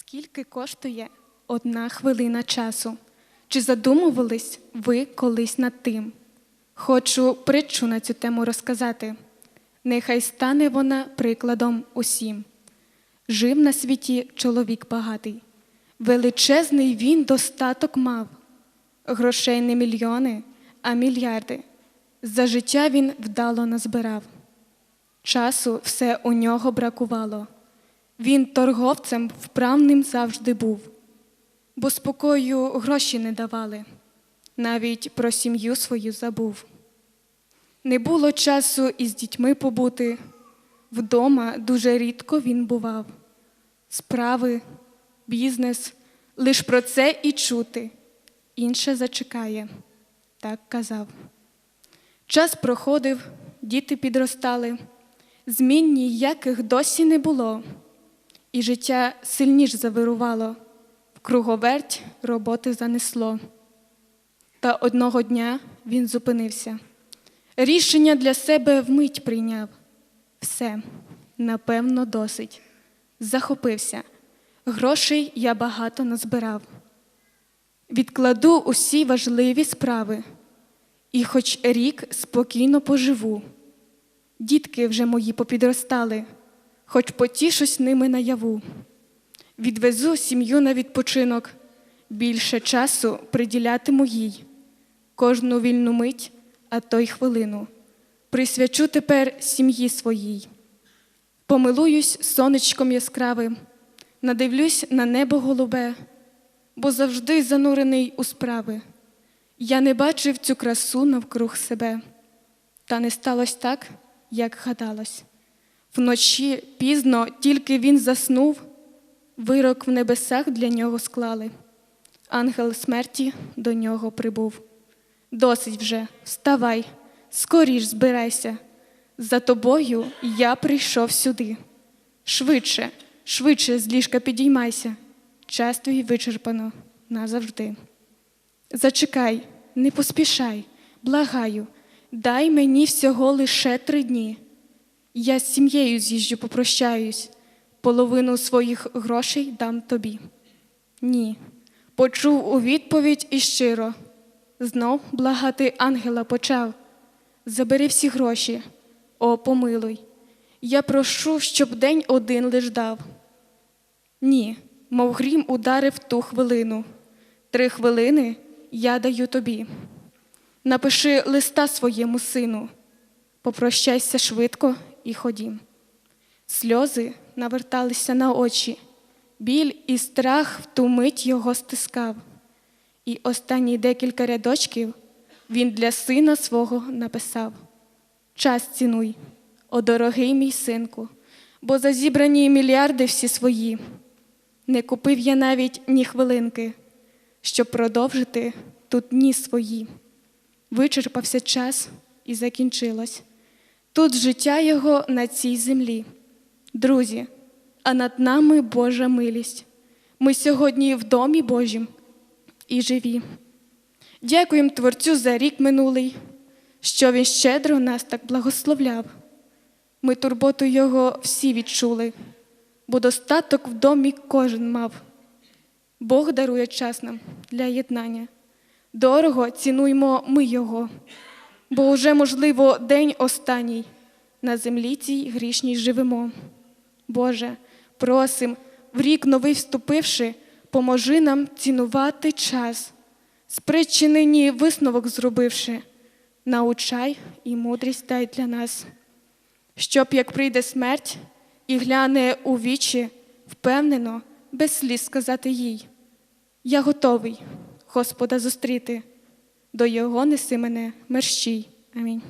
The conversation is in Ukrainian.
Скільки коштує одна хвилина часу? Чи задумувались ви колись над тим? Хочу притчу на цю тему розказати. Нехай стане вона прикладом усім. Жив на світі чоловік багатий, величезний він достаток мав, грошей не мільйони, а мільярди. За життя він вдало назбирав. Часу все у нього бракувало. Він торговцем вправним завжди був, бо спокою гроші не давали, навіть про сім'ю свою забув. Не було часу із дітьми побути, вдома дуже рідко він бував. Справи, бізнес, лиш про це і чути, інше зачекає, так казав. Час проходив, діти підростали, змін ніяких досі не було, і життя сильніш завирувало, круговерть роботи занесло. Та одного дня він зупинився. Рішення для себе вмить прийняв. Все, напевно, досить. Захопився. Грошей я багато назбирав. Відкладу усі важливі справи, і хоч рік спокійно поживу. Дітки вже мої попідростали, хоч потішусь ними наяву. Відвезу сім'ю на відпочинок, більше часу приділятиму їй. Кожну вільну мить, а то й хвилину. Присвячу тепер сім'ї своїй. Помилуюсь сонечком яскравим, надивлюсь на небо голубе, бо завжди занурений у справи. Я не бачив цю красу навкруг себе, та не сталося так, як гадалось. Вночі пізно тільки він заснув, вирок в небесах для нього склали. Ангел смерті до нього прибув. Досить вже, вставай, скоріш збирайся. За тобою я прийшов сюди. Швидше, швидше з ліжка підіймайся. Час твій вичерпано назавжди. Зачекай, не поспішай, благаю, дай мені всього лише три дні. Я з сім'єю з'їжджу попрощаюсь, половину своїх грошей дам тобі. Ні, почув у відповідь і щиро. Знов благати ангела почав. Забери всі гроші, о, помилуй. Я прошу, щоб день один лиш дав. Ні, мов грім ударив ту хвилину. Три хвилини я даю тобі. Напиши листа своєму сину, попрощайся швидко і ходім. Сльози наверталися на очі, біль і страх в ту мить його стискав. І останні декілька рядочків він для сина свого написав: Час цінуй, о дорогий мій синку, бо за зібрані мільярди всі свої. Не купив я навіть ні хвилинки, щоб продовжити тут дні свої. Вичерпався час і закінчилось. Тут життя його на цій землі. Друзі, а над нами Божа милість. Ми сьогодні в домі Божім і живі. Дякуємо Творцю за рік минулий, що Він щедро нас так благословляв. Ми турботу Його всі відчули, бо достаток в домі кожен мав. Бог дарує час нам для єднання. Дорого цінуємо ми Його, бо уже, можливо, день останній на землі цій грішній живемо. Боже, просим, в рік новий вступивши, поможи нам цінувати час, спричинені висновок зробивши, научай і мудрість дай для нас, щоб як прийде смерть і гляне у вічі, впевнено, без сліз сказати їй: Я готовий Господа зустріти, до Його неси мене мерщій. Амінь.